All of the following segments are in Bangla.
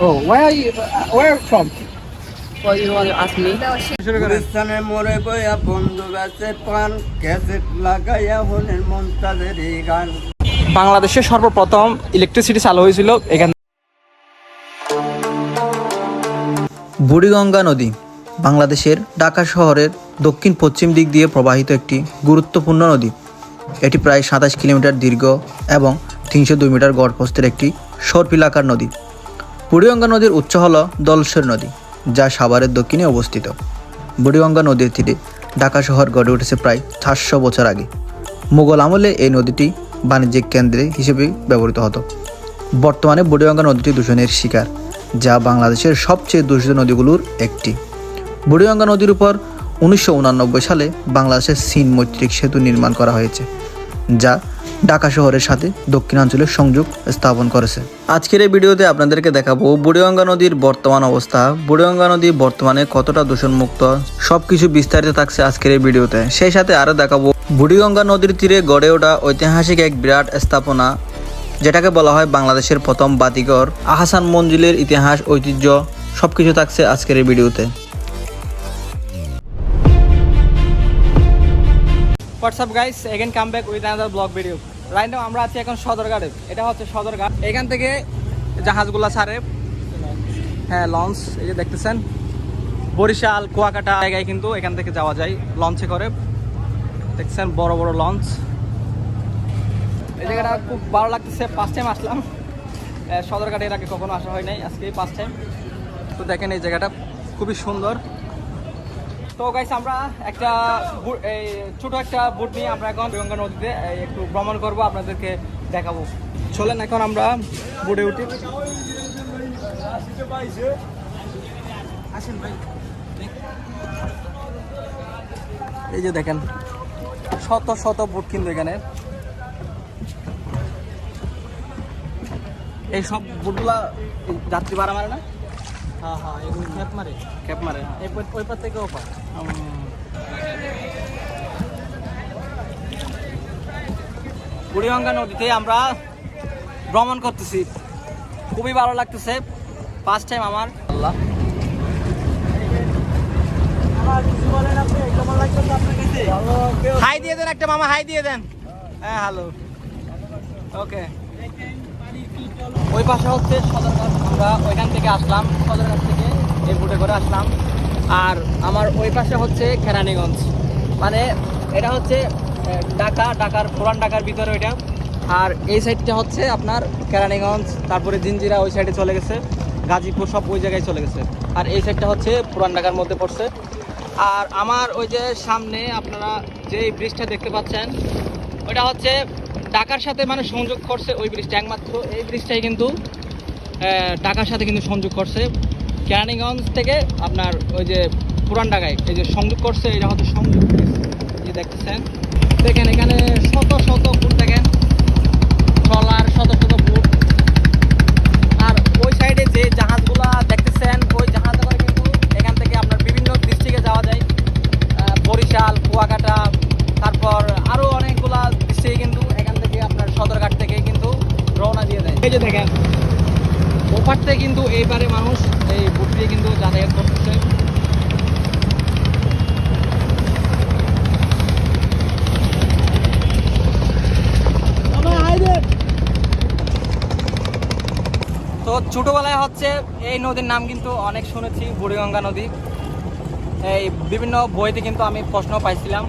Oh, where are you? Uh, where are you from? What you want to ask me? গুলিস্তানের মোড়ে বইয়া বন্ধু গাছে পান ক্যাসেট লাগাইয়া হলেন গান বাংলাদেশের সর্বপ্রথম ইলেকট্রিসিটি চালু হয়েছিল এখান বুড়িগঙ্গা নদী বাংলাদেশের ঢাকা শহরের দক্ষিণ পশ্চিম দিক দিয়ে প্রবাহিত একটি গুরুত্বপূর্ণ নদী এটি প্রায় সাতাশ কিলোমিটার দীর্ঘ এবং তিনশো দুই মিটার গড়প্রস্থের একটি সর্পিলাকার নদী বুড়িগঙ্গা নদীর উৎস হল দলসের নদী, যা সাভারের দক্ষিণে অবস্থিত। বুড়িগঙ্গা নদীর তীরে ঢাকা শহর গড়ে উঠেছে প্রায় চারশো বছর আগে। মুঘল আমলে এই নদীটি বাণিজ্যিক কেন্দ্রে হিসেবে ব্যবহৃত হতো। বর্তমানে বুড়িগঙ্গা নদীটি দূষণের শিকার, যা বাংলাদেশের সবচেয়ে দূষিত নদীগুলোর একটি। বুড়িগঙ্গা নদীর উপর উনিশশো সালে বাংলাদেশের চীন মৈত্রিক সেতু নির্মাণ করা হয়েছে, যা ঢাকা শহরের সাথে দক্ষিণাঞ্চলের সংযোগ স্থাপন করেছে। আজকের এই ভিডিওতে আপনাদেরকে দেখাবো বুড়িগঙ্গা নদীর বর্তমান অবস্থা, বুড়িগঙ্গা নদী বর্তমানে কতটা দূষণমুক্ত, সবকিছু বিস্তারিত থাকছে আজকের এই ভিডিওতে। সেই সাথে আরও দেখাবো বুড়িগঙ্গা নদীর তীরে গড়ে ওঠা ঐতিহাসিক এক বিরাট স্থাপনা, যেটাকে বলা হয় বাংলাদেশের প্রথম বাতিঘর। আহাসান মঞ্জিলের ইতিহাস, ঐতিহ্য, সবকিছু থাকছে আজকের এই ভিডিওতে। What's up guys again come back with another vlog video right now আমরা আছি এখন সদরঘাটে। এটা হচ্ছে সদরঘাট। এখান থেকে জাহাজগুলো ছাড়ে। হ্যাঁ লঞ্চ এই যে দেখতেছেন। বরিশাল, কুয়াকাটা জায়গায় কিন্তু এখান থেকে যাওয়া যায় লঞ্চে করে। দেখছেন, বড় বড় লঞ্চ এই জায়গাটা খুব ভালো লাগতেছে। ফার্স্ট টাইম আসলাম। সদরঘাটে এর আগে কখনো আসা হয় নাই। আজকে ফার্স্ট টাইম তো দেখেন এই জায়গাটা খুবই সুন্দর। তো গাইস আমরা একটা এই ছোট একটা বুট নিয়ে আমরা এখন গঙ্গা নদীতে একটু ভ্রমণ করব আপনাদেরকে দেখাবো। চলেন এখন আমরা বুটে উঠি। আসেন ভাই। এই যে দেখেন শত শত বুট কিন্তু এখানে। এই সব বুটগুলা যাত্রী ভাড়া মারে না? হ্যাঁ হ্যাঁ এগুলো ক্যাপ মারে। ক্যাপ মারে এই পা- ওই পার থেকে ও পার বুড়িগঙ্গা নদীতে আমরা ভ্রমণ করতেছি। খুবই ভালো লাগতেছে। ফার্স্ট টাইম আমার। আল্লাহ। হাই দিয়ে দেন একটা মামা হাই দিয়ে দেন। হ্যাঁ হ্যালো ওকে ওই পাশে হচ্ছে সদরঘাট। আমরা ওইখান থেকে আসলাম সদরঘাট থেকে এই বুটে করে আসলাম। আর আমার ওই পাশে হচ্ছে কেরানীগঞ্জ মানে এটা হচ্ছে ঢাকা, ঢাকার, পুরান ঢাকার ভিতরে ওইটা। আর এই সাইডটা হচ্ছে আপনার কেরানীগঞ্জ তারপরে জিঞ্জিরা ওই সাইডে চলে গেছে। গাজীপুর সব ওই জায়গায় চলে গেছে। আর এই সাইডটা হচ্ছে পুরান ঢাকার মধ্যে পড়ছে। আর আমার ওই যে সামনে আপনারা যে ব্রিজটা দেখতে পাচ্ছেন ওটা হচ্ছে ঢাকার সাথে মানে সংযোগ করছে ওই ব্রিজটা। একমাত্র এই ব্রিজটাই কিন্তু ঢাকার সাথে কিন্তু সংযোগ করছে। কেরানীগঞ্জ থেকে আপনার ওই যে পুরান ঢাকায় এই যে সংযোগ করছে এটা হচ্ছে সংযোগ যে দেখতেছেন, দেখেন এখানে শত শত ফুট দেখেন, ট্রলার, শত শত ফুট। আর ওই সাইডে যে জাহাজগুলা দেখতেছেন ওই জাহাজে করে কিন্তু এখান থেকে আপনার বিভিন্ন ডিস্ট্রিক্টে যাওয়া যায় আহ, বরিশাল কুয়াকাটা তারপর আরও অনেকগুলা ডিস্ট্রিক্টে কিন্তু এখান থেকে আপনার সদরঘাট থেকে কিন্তু রওনা দিয়ে দেয় এই যে দেখেন ওপার থেকে কিন্তু এইবারে মানুষ এই বুট দিয়ে কিন্তু যাতায়াত করতেছে তো ছোটবেলায় হচ্ছে এই নদীর নাম কিন্তু অনেক শুনেছি বুড়িগঙ্গা নদী। এই বিভিন্ন বইতে কিন্তু আমি প্রশ্ন পাইছিলাম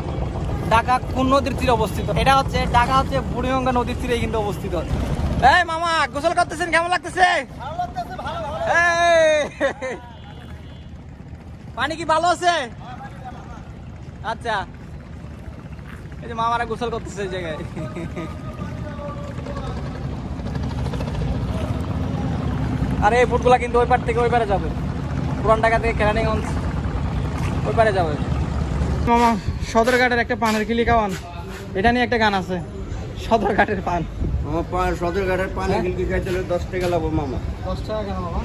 ঢাকা কোন নদীর তীরে অবস্থিত? এটা হচ্ছে ঢাকা হচ্ছে বুড়িগঙ্গা নদীর তীরে কিন্তু অবস্থিত। এই মামা গোসল করতেছেন কেমন লাগতেছে? পানি কি ভালো আছে? আচ্ছা। এই যে মামারা গোসল করতেছে এই জায়গায়। আর এই ফুটগুলা কিন্তু ওই পার থেকে ওই পারে যাবে। পুরান ঢাকা থেকে কেরানীগঞ্জ ওই পারে যাবে। মামা সদরঘাটের একটা পানের কিলি খাওয়ান। এটা নিয়ে একটা গান আছে। সদরঘাটের পান। আমার পা- সদরঘাটের পানি হ্যাঁ? গিলকি খাইতে হলে দশ টাকা লাগবো মামা। দশ টাকা কেন বাবা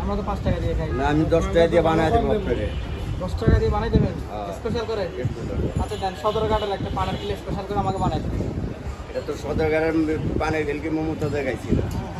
আমরা তো পাঁচ টাকা দিয়ে খাই। না আমি দশ টাকা দিয়ে বানাই দেবো আপনাকে। দশ টাকা দিয়ে বানাই দেবেন? হ্যাঁ। স্পেশাল করে? আচ্ছা দেন সদরঘাটের একটা পানের কিলো স্পেশাল করে আমাকে বানাই দেবেন এটা তো সদরঘাটের পানি গিলকি মোমো তো দেখাইছিল সদরঘাটের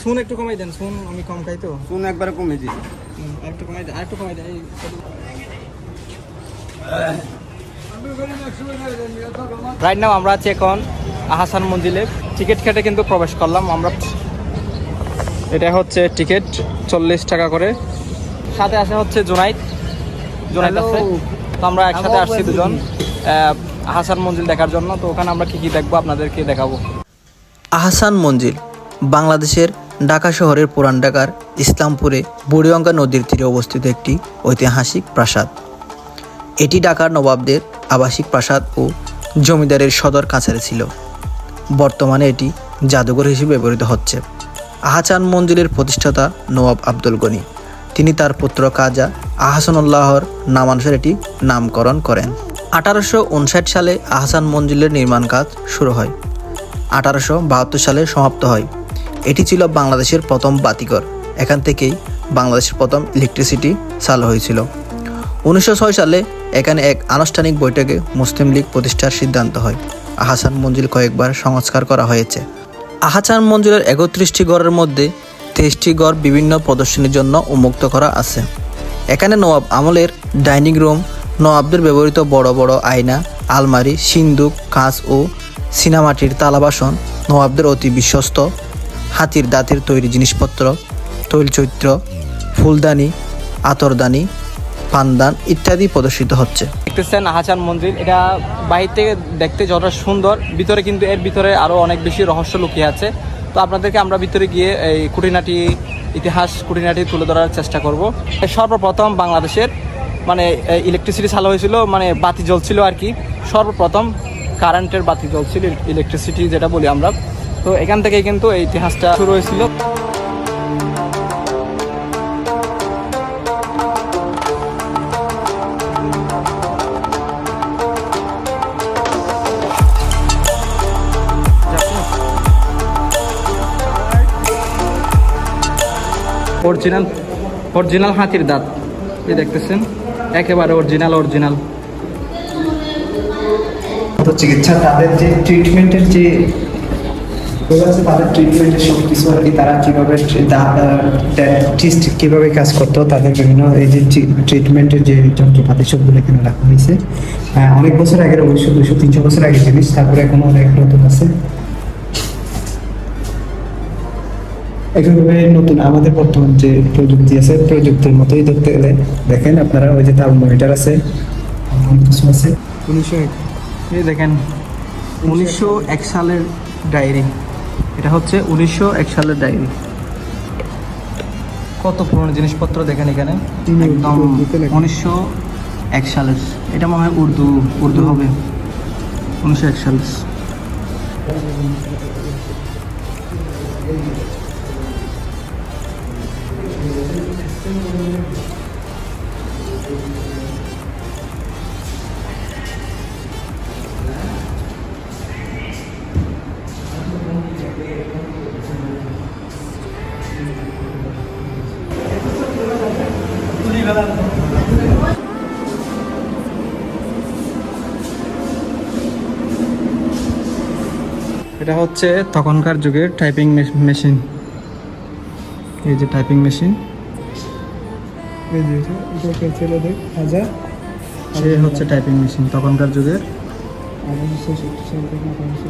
শুন একটু কমাই দেন শুন আমি কম খাই তো। শুন একবারে কমে হুম, আরেকটু কমাই দেন আরেকটু কমাই দেন রাইট নাও আমরা আছি এখন আহাসান মন্দিরে। টিকিট কেটে কিন্তু প্রবেশ করলাম আমরা এটা হচ্ছে টিকিট চল্লিশ টাকা করে। সাথে আসে হচ্ছে জোনাইদ। জোনাইদ আছে। তো আমরা একসাথে আসছি দুজন। আহ, আহাসান মন্দির দেখার জন্য। তো ওখানে আমরা কি কি দেখব আপনাদেরকে দেখাবো। আহসান মঞ্জিল বাংলাদেশের ঢাকা শহরের পুরান ঢাকার ইসলামপুরে বুড়িগঙ্গা নদীর তীরে অবস্থিত একটি ঐতিহাসিক প্রাসাদ। এটি ঢাকার নবাবদের আবাসিক প্রাসাদ ও জমিদারের সদর কাছারে ছিল। বর্তমানে এটি জাদুঘর হিসেবে ব্যবহৃত হচ্ছে। আহসান মঞ্জিলের প্রতিষ্ঠাতা নবাব আব্দুল গনি, তিনি তার পুত্র কাজা আহসানুল্লাহর নামানুসারে এটি নামকরণ করেন। আঠারোশো উনষাট সালে আহসান মঞ্জিলের নির্মাণ কাজ শুরু হয়। আঠারোশো বাহাত্তর সালে সমাপ্ত হয়। এটি ছিল বাংলাদেশের প্রথম বাতিঘর। এখান থেকেই বাংলাদেশের প্রথম ইলেকট্রিসিটি চালু হয়েছিল। উনিশশো ছয় সালে এখানে এক আনুষ্ঠানিক বৈঠকে মুসলিম লীগ প্রতিষ্ঠার সিদ্ধান্ত হয়। আহাসান মঞ্জিল কয়েকবার সংস্কার করা হয়েছে। আহাসান মঞ্জিলের একত্রিশটি গড়ের মধ্যে তেইশটি গড় বিভিন্ন প্রদর্শনীর জন্য উন্মুক্ত করা আছে। এখানে নবাব আমলের ডাইনিং রুম নবাবদের ব্যবহৃত বড় বড় আয়না, আলমারি, সিন্দুক, কাঁচ ও সিনামাটির তালাবাসন নবাবদের অতি বিশ্বস্ত। হাতির দাঁতের তৈরি জিনিসপত্র তৈলচৈত্র ফুলদানি, আতরদানি, পানদান ইত্যাদি প্রদর্শিত হচ্ছে। দেখতেছেন আহাচান মন্দির এটা বাহির থেকে দেখতে যতটা সুন্দর, ভিতরে কিন্তু এর ভিতরে আরও অনেক বেশি রহস্য লুকিয়ে আছে। তো আপনাদেরকে আমরা ভিতরে গিয়ে এই খুঁটিনাটি, ইতিহাস খুঁটিনাটি তুলে ধরার চেষ্টা করব। সর্বপ্রথম বাংলাদেশের মানে ইলেকট্রিসিটি চালু হয়েছিল মানে বাতি জ্বলছিল আর কি। সর্বপ্রথম কারেন্টের বাতি জ্বলছিল ইলেকট্রিসিটি যেটা বলি আমরা। তো এখান থেকেই কিন্তু এই ইতিহাসটা শুরু হয়েছিল। অরিজিনাল অরিজিনাল হাতির দাঁত। এই দেখতেছেন, একেবারে অরিজিনাল অরিজিনাল চিকিৎসা তাদের যে ট্রিটমেন্টের যে আছে তাদের ট্রিটমেন্টের সব কিছু আর কি তারা কীভাবে টেস্ট কীভাবে কাজ করতো, তাদের বিভিন্ন এই যে ট্রিটমেন্টের যে যন্ত্রপাতি সবগুলো এখানে রাখা হয়েছে। অনেক বছর আগের দুশো তিনশো বছর জিনিস, তারপরে অনেক নতুন আছে। নতুন, আমাদের বর্তমান যে প্রযুক্তি আছে, প্রযুক্তির মতোই ধরতে গেলে, দেখেন আপনারা ওই যে তার মনিটর আছে কিছু আছে। উনিশশো এই দেখেন, উনিশশো এক সালের ডায়েরি এটা হচ্ছে উনিশশো এক সালের ডায়েরি। কত পুরনো জিনিসপত্র দেখেন এখানে? একদম উনিশশো এক সালের। এটা মনে হয় উর্দু উর্দু হবে। উনিশশো এক সালের। এটা হচ্ছে তখনকার যুগের টাইপিং মেশিন এই যে টাইপিং মেশিন এই যে এটা, এটা পেন্সিল হাজার সে হচ্ছে টাইপিং মেশিন তখনকার যুগের। আঠারোশো সাল থেকে আঠারোশো